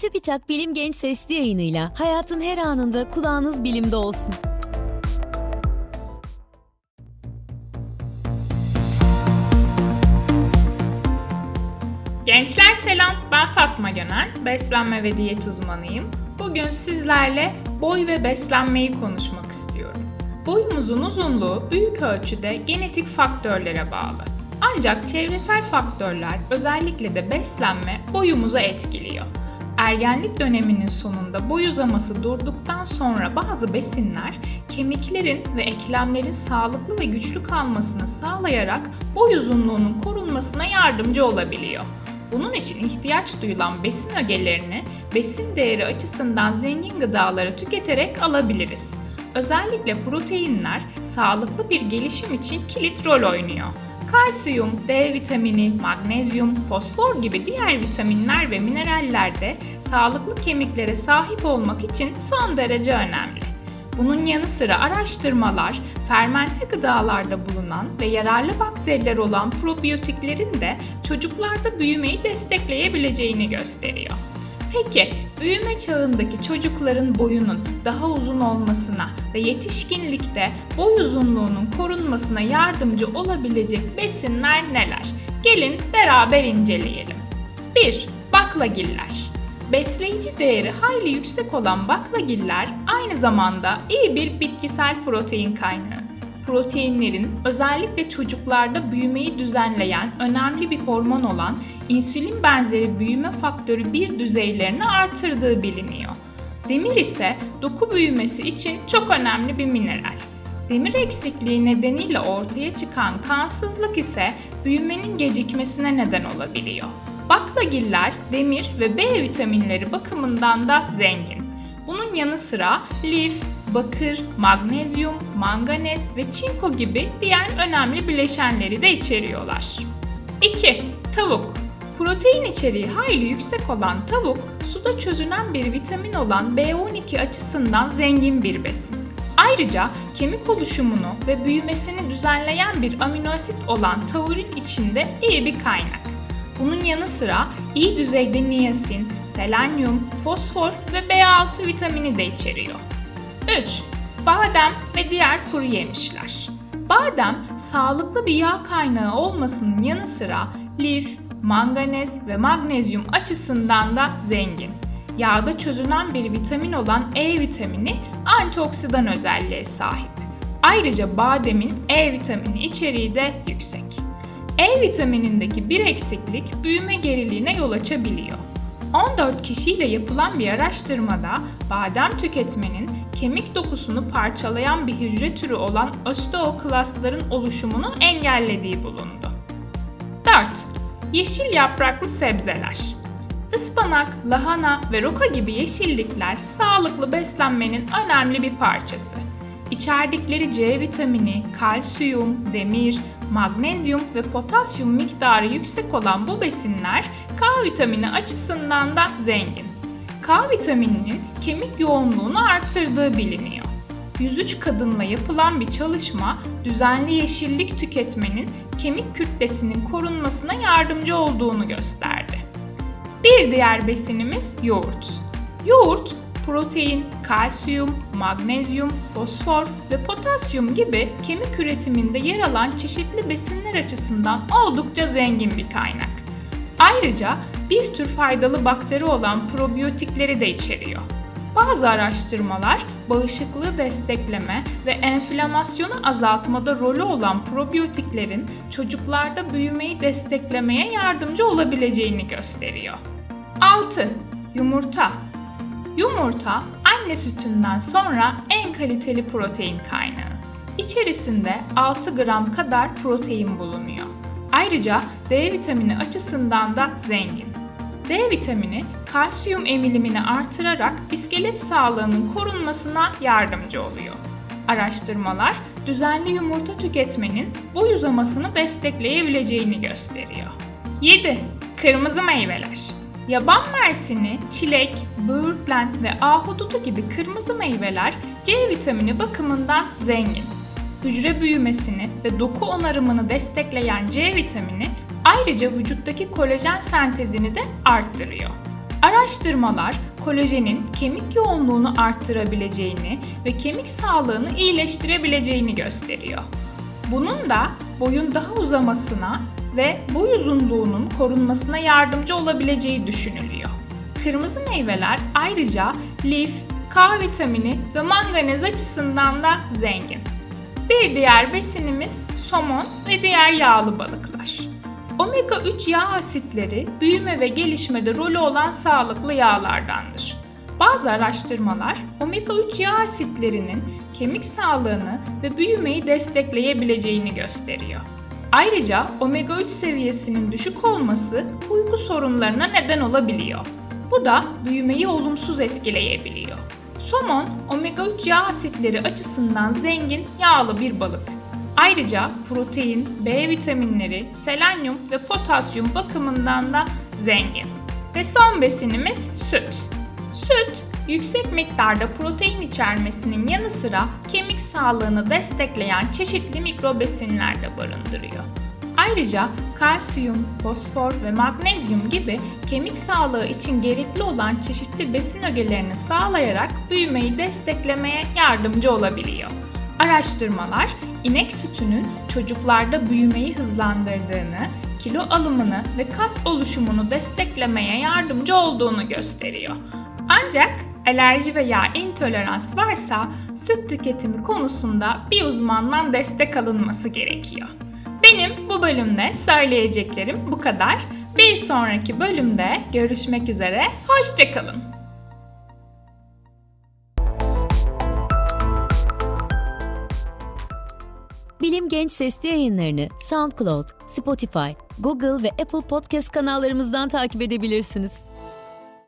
Çubitak Bilim Genç Sesli yayınıyla hayatın her anında kulağınız bilimde olsun. Gençler selam, ben Fatma Gönel, beslenme ve diyet uzmanıyım. Bugün sizlerle boy ve beslenmeyi konuşmak istiyorum. Boyumuzun uzunluğu büyük ölçüde genetik faktörlere bağlı. Ancak çevresel faktörler, özellikle de beslenme boyumuzu etkiliyor. Ergenlik döneminin sonunda boy uzaması durduktan sonra bazı besinler kemiklerin ve eklemlerin sağlıklı ve güçlü kalmasını sağlayarak boy uzunluğunun korunmasına yardımcı olabiliyor. Bunun için ihtiyaç duyulan besin ögelerini besin değeri açısından zengin gıdaları tüketerek alabiliriz. Özellikle proteinler sağlıklı bir gelişim için kilit rol oynuyor. Kalsiyum, D vitamini, magnezyum, fosfor gibi diğer vitaminler ve mineraller de sağlıklı kemiklere sahip olmak için son derece önemli. Bunun yanı sıra araştırmalar fermente gıdalarda bulunan ve yararlı bakteriler olan probiyotiklerin de çocuklarda büyümeyi destekleyebileceğini gösteriyor. Peki büyüme çağındaki çocukların boyunun daha uzun olmasına ve yetişkinlikte boy uzunluğunun korunmasına yardımcı olabilecek besinler neler? Gelin beraber inceleyelim. 1. Baklagiller Besleyici değeri hayli yüksek olan baklagiller aynı zamanda iyi bir bitkisel protein kaynağı. Proteinlerin özellikle çocuklarda büyümeyi düzenleyen önemli bir hormon olan insülin benzeri büyüme faktörü 1 düzeylerini artırdığı biliniyor. Demir ise doku büyümesi için çok önemli bir mineral. Demir eksikliği nedeniyle ortaya çıkan kansızlık ise büyümenin gecikmesine neden olabiliyor. Baklagiller demir ve B vitaminleri bakımından da zengin. Bunun yanı sıra lif, bakır, magnezyum, manganez ve çinko gibi diğer önemli bileşenleri de içeriyorlar. 2. Tavuk Protein içeriği hayli yüksek olan tavuk, suda çözünen bir vitamin olan B12 açısından zengin bir besin. Ayrıca kemik oluşumunu ve büyümesini düzenleyen bir amino asit olan taurin içinde iyi bir kaynak. Bunun yanı sıra iyi düzeyde niyasin, selenyum, fosfor ve B6 vitamini de içeriyor. 3. Badem ve diğer kuru yemişler. Badem sağlıklı bir yağ kaynağı olmasının yanı sıra lif, manganez ve magnezyum açısından da zengin. Yağda çözünen bir vitamin olan E vitamini antioksidan özelliğe sahip. Ayrıca bademin E vitamini içeriği de yüksek. E vitaminindeki bir eksiklik büyüme geriliğine yol açabiliyor. 14 kişiyle yapılan bir araştırmada badem tüketmenin kemik dokusunu parçalayan bir hücre türü olan osteoklastların oluşumunu engellediği bulundu. 4. Yeşil yapraklı sebzeler. Ispanak, lahana ve roka gibi yeşillikler sağlıklı beslenmenin önemli bir parçası. İçerdikleri C vitamini, kalsiyum, demir, magnezyum ve potasyum miktarı yüksek olan bu besinler K vitamini açısından da zengin. K vitamininin kemik yoğunluğunu artırdığı biliniyor. 103 kadınla yapılan bir çalışma düzenli yeşillik tüketmenin kemik kütlesinin korunmasına yardımcı olduğunu gösterdi. Bir diğer besinimiz yoğurt. Yoğurt protein, kalsiyum, magnezyum, fosfor ve potasyum gibi kemik üretiminde yer alan çeşitli besinler açısından oldukça zengin bir kaynak. Ayrıca bir tür faydalı bakteri olan probiyotikleri de içeriyor. Bazı araştırmalar bağışıklığı destekleme ve enflamasyonu azaltmada rolü olan probiyotiklerin çocuklarda büyümeyi desteklemeye yardımcı olabileceğini gösteriyor. 6. Yumurta Yumurta anne sütünden sonra en kaliteli protein kaynağı. İçerisinde 6 gram kadar protein bulunuyor. Ayrıca D vitamini açısından da zengin. D vitamini kalsiyum emilimini artırarak iskelet sağlığının korunmasına yardımcı oluyor. Araştırmalar düzenli yumurta tüketmenin boy uzamasını destekleyebileceğini gösteriyor. 7. Kırmızı meyveler Yaban mersini, çilek, böğürtlen ve ahududu gibi kırmızı meyveler C vitamini bakımından zengin. Hücre büyümesini ve doku onarımını destekleyen C vitamini ayrıca vücuttaki kolajen sentezini de arttırıyor. Araştırmalar kolajenin kemik yoğunluğunu arttırabileceğini ve kemik sağlığını iyileştirebileceğini gösteriyor. Bunun da boyun daha uzamasına ve boy uzunluğunun korunmasına yardımcı olabileceği düşünülüyor. Kırmızı meyveler ayrıca lif, K vitamini ve manganez açısından da zengin. Bir diğer besinimiz somon ve diğer yağlı balıklar. Omega 3 yağ asitleri büyüme ve gelişmede rolü olan sağlıklı yağlardandır. Bazı araştırmalar omega 3 yağ asitlerinin kemik sağlığını ve büyümeyi destekleyebileceğini gösteriyor. Ayrıca omega 3 seviyesinin düşük olması uyku sorunlarına neden olabiliyor. Bu da büyümeyi olumsuz etkileyebiliyor. Somon, omega 3 yağ asitleri açısından zengin yağlı bir balık. Ayrıca protein, B vitaminleri, selenyum ve potasyum bakımından da zengin. Ve son besinimiz süt. Süt, yüksek miktarda protein içermesinin yanı sıra kemik sağlığını destekleyen çeşitli mikrobesinler de barındırıyor. Ayrıca kalsiyum, fosfor ve magnezyum gibi kemik sağlığı için gerekli olan çeşitli besin ögelerini sağlayarak büyümeyi desteklemeye yardımcı olabiliyor. Araştırmalar inek sütünün çocuklarda büyümeyi hızlandırdığını, kilo alımını ve kas oluşumunu desteklemeye yardımcı olduğunu gösteriyor. Ancak alerji veya intolerans varsa süt tüketimi konusunda bir uzmandan destek alınması gerekiyor. Benim bu bölümde söyleyeceklerim bu kadar. Bir sonraki bölümde görüşmek üzere. Hoşçakalın. Bilim Genç Sesli yayınlarını SoundCloud, Spotify, Google ve Apple Podcast kanallarımızdan takip edebilirsiniz.